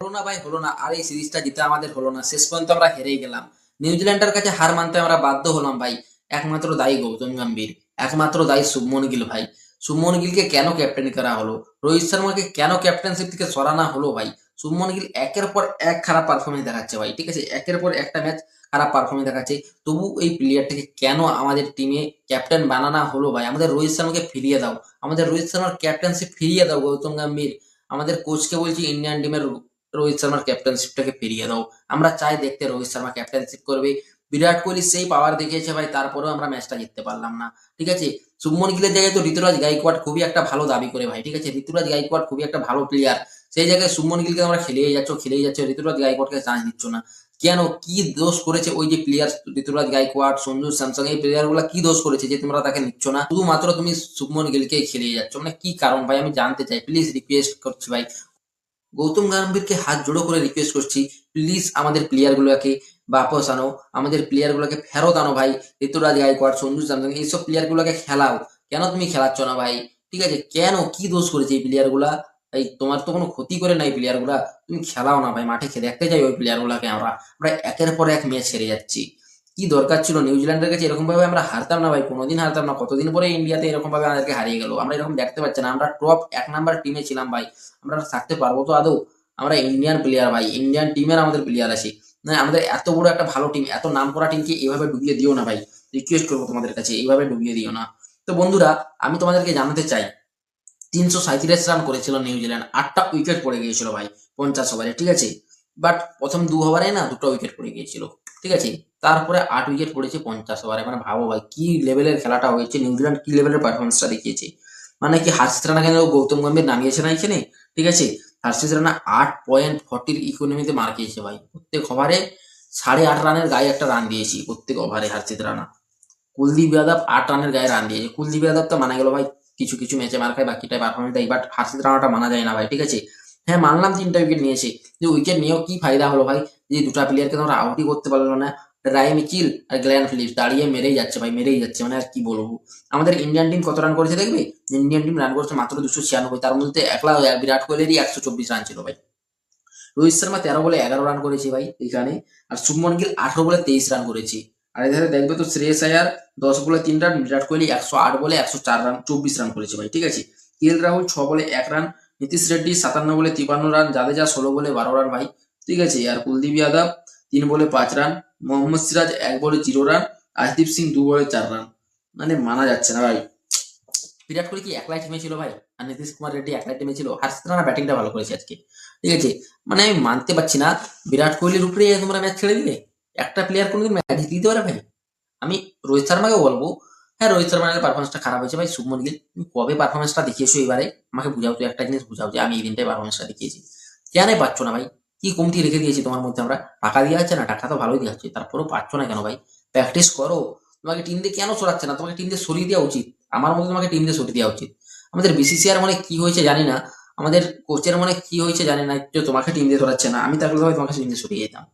হলো না ভাই, হলো না। আর এই সিরিজটা জিতে আমাদের হলো না। শেষ পর্যন্ত আমরা হেরেই গেলাম। নিউজিল্যান্ডের কাছে হার মানতে আমরা বাধ্য হলাম ভাই। একমাত্র দায়ী গৌতম গম্ভীর, একমাত্র দায়ী শুভমন গিল ভাই। শুভমন গিলকে কেন ক্যাপ্টেন করা হলো? রোহিত শর্মাকে কেন ক্যাপ্টেনশিপ থেকে সরানো হলো ভাই? শুভমন গিল একের পর এক খারাপ পারফরমেন্স দেখাচ্ছে ভাই, ঠিক আছে? একের পর একটা ম্যাচ খারাপ পারফরমেন্স দেখাচ্ছে। তবু এই প্লেয়ারটাকে কেন আমাদের টিমে ক্যাপ্টেন বানানো হলো ভাই? আমাদের রোহিত শর্মাকে ফিরিয়ে দাও। আমাদের রোহিত শর্মার ক্যাপ্টেনশিপ ফিরিয়ে দাও গৌতম গম্ভীর। আমাদের কোচকে বলছি ইন্ডিয়ান টিমের রোহিত শর্মার ক্যাপ্টেনশিপটাকে ফিরিয়ে দাও। আমরা চাই দেখতে রোহিত শর্মা ক্যাপ্টেনশিপ করবে। বিরাট কোহলি সেই পাওয়ার দেখিয়েছে ভাই, তারপরেও আমরা ম্যাচটা জিততে পারলাম না। ঠিক আছে? শুভমন গিলের জায়গায় তো ঋতুরাজ গাইকোয়াড খুবই একটা ভালো দাবি করে ভাই, ঠিক আছে? ঋতুরাজ গাইকোয়াড খুবই একটা ভালো প্লেয়ার সেই জায়গায় শুভমন গিলকে আমরা খেলেই যাচ্ছ খেলেই যাচ্ছ, ঋতুরাজ গাইকোয়াডকে চান্স দিচ্ছ না। কেন? কি দোষ করেছে ওই যে প্লেয়ার ঋতুরাজ গাইকোয়াড, সঞ্জু স্যামসং, এই প্লেয়ারগুলা কি দোষ করেছে যে তোমরা তাকে নিচ্ছ না? শুধুমাত্র তুমি শুভমন গিলকে খেলিয়ে যাচ্ছ। মানে কি কারণ ভাই? আমি জানতে চাই। প্লিজ রিকোয়েস্ট করছি ভাই। গৌতম গম্ভীরকে হাত জোড়ো করে রিকোয়েস্ট করছি প্লিজ আমাদের প্লেয়ার গুলোকে বাপস আনো, আমাদের প্লেয়ার গুলোকে ফেরত আনো ভাই, ঋতুরাজ গাইকোয়াড সঞ্জু স্যামসং, এইসব প্লেয়ার গুলোকে খেলাও। কেন তুমি খেলাচ্ছ না ভাই? ঠিক আছে, কেন, কি দোষ করেছে এই প্লেয়ারগুলা? এই তোমার তো কোনো ক্ষতি করে নাই প্লেয়ারগুলা। তুমি খেলাও না ভাই, মাঠে খেলে দেখতে যাই ওই প্লেয়ার গুলাকে আমরা। আমরা একের পর এক ম্যাচ হেরে যাচ্ছি। কি দরকার ছিল? নিউজিল্যান্ডের কাছে এরকম ভাবে আমরা হারতাম না ভাই, কোনোদিন হারতাম না। কতদিন পরে ইন্ডিয়াতে এরকম ভাবে আমাদেরকে হারিয়ে গেল? আমরা এরকম দেখতে পাচ্ছি না। আমরা টপ এক নাম্বার টিমে ছিলাম ভাই। আমরা থাকতে পারব তো আদৌ? আমরা ইন্ডিয়ান প্লেয়ার ভাই, ইন্ডিয়ান টিমের আমাদের প্লেয়ার আছে। না, আমাদের এত বড় একটা ভালো টিম এত নাম করা টিমকে এইভাবে ডুবিয়ে দিও না ভাই। রিকোয়েস্ট করব তোমাদের কাছে এইভাবে ডুবিয়ে দিও না। তো বন্ধুরা, আমি তোমাদেরকে জানাতে চাই, তিনশো সাঁত্রিশ রান করেছিল নিউজিল্যান্ড। আটটা উইকেট পড়ে গিয়েছিল ভাই, পঞ্চাশ ওভারে ঠিক আছে? বাট প্রথম দু ওভারে না, দুটো উইকেট পড়ে গিয়েছিল। ঠিক আছে? তারপরে আট উইকেট পড়েছে পঞ্চাশ ওভারে মানে ভাবো ভাই, কি লেভেলের খেলাটা হয়েছে? নিউজিল্যান্ড কি লেভেলের পারফরমেন্সটা দেখিয়েছে? মানে কি হার্ষিত রানা কেন গৌতম গম্ভীর নামিয়েছে না এখানে? ঠিক আছে? হার্ষিত রানা আট পয়েন্ট ফর্টির ইকোনমিতে মার খেয়েছে ভাই। প্রত্যেক ওভারে সাড়ে আট রানের গায়ে একটা রান দিয়েছি প্রত্যেক ওভারে হার্ষিত রানা। কুলদীপ যাদব আট রানের গায়ে রান দিয়েছে। কুলদীপ যাদব তো মানা গেল ভাই, কিছু কিছু ম্যাচে মার খায় বাকিটাই পারফরমেন্স দেয়। বাট হার্ষিত রানাটা মানা যায় না ভাই, ঠিক আছে? হ্যাঁ মানলাম তিনটা উইকেট নিয়েছে। যে উইকেট নিয়েও কি ফায়দা হলো ভাই? যে দুটা প্লেয়ারকে তোমরা আউটই করতে পারল না। রায় মিচিল আর গ্ল্যান ফিলিপস দাঁড়িয়ে মেরেই যাচ্ছে ভাই, মেরেই যাচ্ছে। মানে আর কি বলব? আমাদের ইন্ডিয়ান টিম কত রান করেছে দেখবে? ইন্ডিয়ান টিম রান করেছে মাত্র দুশো ছিয়ানব্বই। তার মধ্যে একলা বিরাট কোহলিরই একশো চব্বিশ রান ছিল ভাই। রোহিত শর্মা তেরো বলে এগারো রান করেছে ভাই এখানে আর শুভমন গিল আঠারো বলে তেইশ রান করেছে। আর এধারে দেখবে তো শ্রেয়স আয়ার দশ বলে তিন রান বিরাট কোহলি একশো আট বলে একশো চার রান চব্বিশ রান করেছে ভাই, ঠিক আছে? কে রাহুল ছ বলে এক রান নীতিশ রেড্ডি সাতান্ন বলে তিপান্ন রান, জাদেজা ষোলো বলে বারো রান ভাই। ঠিক আছে, আর কুলদীপ যাদব তিন বলে পাঁচ রান, মোহাম্মদ সিরাজ এক বলে জিরো রান আশদীপ সিং দু বলে চার রান। মানে মানা যাচ্ছে না ভাই। বিরাট কোহলি কি একলাই টিমে ছিল ভাই? আর নীতিশ কুমার রেড্ডি একলাই টিমে ছিল? হার্ষিত রানা ব্যাটিংটা ভালো করেছে আজকে। ঠিক আছে মানে আমি মানতে পারছি না, বিরাট কোহলির উপরে তোমরা ম্যাচ ছেড়ে দিলে? একটা প্লেয়ার কোনোদিন ম্যাচ দিতে পারে ভাই? আমি রোহিত শর্মাকে বলব হ্যাঁ রোহিত শর্মার পারফরমেন্সটা খারাপ হয়েছে। ভাই, শুভমন গিল। তুমি কবে পারফরমেন্সটা দেখিয়েছো এবারে? আমাকে বুঝাও তো একটা জিনিস, বুঝাও যে আমি এই দিনটাই পারফরমেন্সটা দেখিয়েছি। কেন পাচ্ছ না ভাই? কি কমতি রেখে দিয়েছি তোমার মধ্যে আমরা? টাকা দিয়ে যাচ্ছে না? টাকা তো ভালোই দিয়ে যাচ্ছে তারপরেও পাচ্ছ না কেন ভাই? প্র্যাকটিস করো। তোমাকে টিম দিয়ে কেন সরাচ্ছে না? তোমাকে টিম দিয়ে সরিয়ে দেওয়া উচিত। আমার মধ্যে তোমাকে টিম দিয়ে সরিয়ে দেওয়া উচিত। আমাদের বিসিসিআর মানে কি হয়েছে জানি না। আমাদের কোচের মনে কি হয়েছে জানি না। তোমাকে টিম দিয়ে সরাচ্ছে না। আমি ভাই তোমাকে টিম দিয়ে সরিয়ে যেতাম